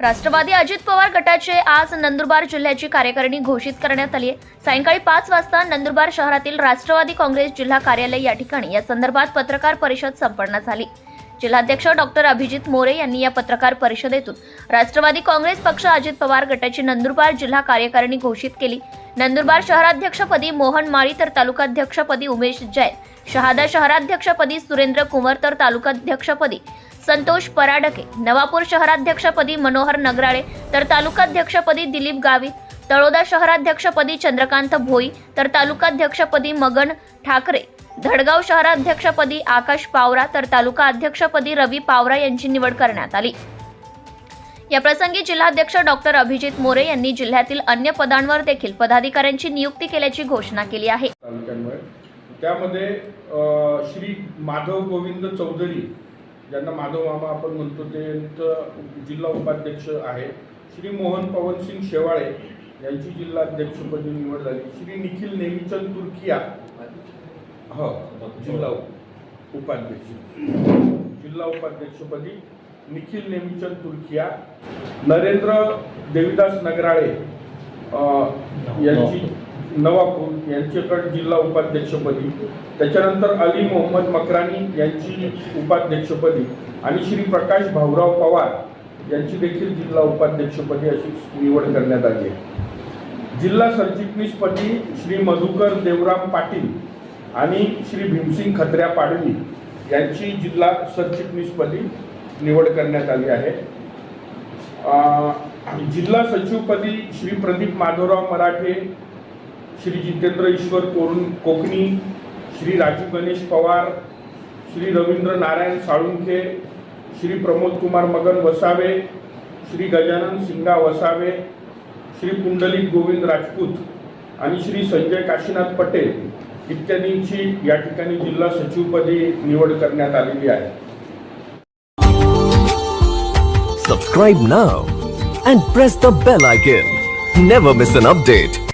राष्ट्रवादी अजित पवार गटाचे आज नंदुरबार जिल्ह्याची कार्यकारिणी घोषित करण्यात आली आहे. सायंकाळी पाच वाजता नंदुरबार शहरातील राष्ट्रवादी काँग्रेस जिल्हा कार्यालय या ठिकाणी या संदर्भात पत्रकार परिषद संपन्न झाली. जिल्हाध्यक्ष डॉक्टर अभिजित मोरे यांनी या पत्रकार परिषदेतून राष्ट्रवादी काँग्रेस पक्ष अजित पवार गटाची नंदुरबार जिल्हा कार्यकारिणी घोषित केली. नंदुरबार शहराध्यक्षपदी मोहन माळी तर तालुकाध्यक्षपदी उमेश जैन शहादा शहराध्यक्षपदी सुरेंद्र कुंवर तर तालुकाध्यक्षपदी संतोष पराडके नवापूर शहराध्यक्षपदी मनोहर नगराळे तर तालुकाध्यक्षपदी दिलीप गावित तळोदा शहराध्यक्षपदी चंद्रकांत भोई तर तालुकाध्यक्षपदी मगन ठाकरे धडगाव शहराध्यक्षपदी आकाश पावरा तर तालुका अध्यक्षपदी रवी पावरा यांची निवड करण्यात आली. या प्रसंगी जिल्हाध्यक्ष डॉक्टर अभिजित मोरे यांनी जिल्ह्यातील अन्य पदांवर देखील पदाधिकाऱ्यांची नियुक्ती केल्याची घोषणा केली आहे. त्यामध्ये श्री माधव गोविंद चौधरी ज्यांना माधव मामा आपण म्हणतो ते जिल्हा उपाध्यक्ष आहे श्री मोहन पवनसिंग शेवाळे यांची जिल्हा अध्यक्षपदी निवड झाली. श्री निखिल नेमीचंद तुर्किया. हो जिल्हा उपाध्यक्ष. जिल्हा उपाध्यक्षपदी निखिल नेमीचंद तुर्किया. नरेंद्र देविदास नगराळे यांची नवापूर यांच्याकडे जिल्हा उपाध्यक्षपदी त्याच्यानंतर अली मोहम्मद मकरानी यांची उपाध्यक्षपदी आणि श्री प्रकाश भाऊराव पवार यांची देखील जिल्हा उपाध्यक्षपदी अशी निवड करण्यात आली आहे. जिल्हा सरचिटणीसपदी श्री मधुकर देवराम पाटील आणि श्री भीमसिंग खत्र्या पाडवी यांची जिल्हा सरचिटणीसपदी निवड करण्यात आली आहे. जिल्हा सचिवपदी श्री प्रदीप माधवराव मराठे श्री जितेंद्र ईश्वर कोरुन कोकणी श्री राजीव गणेश पवार श्री रवींद्र नारायण साळुंखे श्री प्रमोद कुमार मगन वसावे श्री गजानन सिंगा वसावे श्री पुंडलिक गोविंद राजपूत आणि श्री संजय काशीनाथ पटेल इत्यादींची या ठिकाणी जिल्हा सचिवपदी निवड करण्यात आलेली आहे. Subscribe now and press the bell icon never miss an update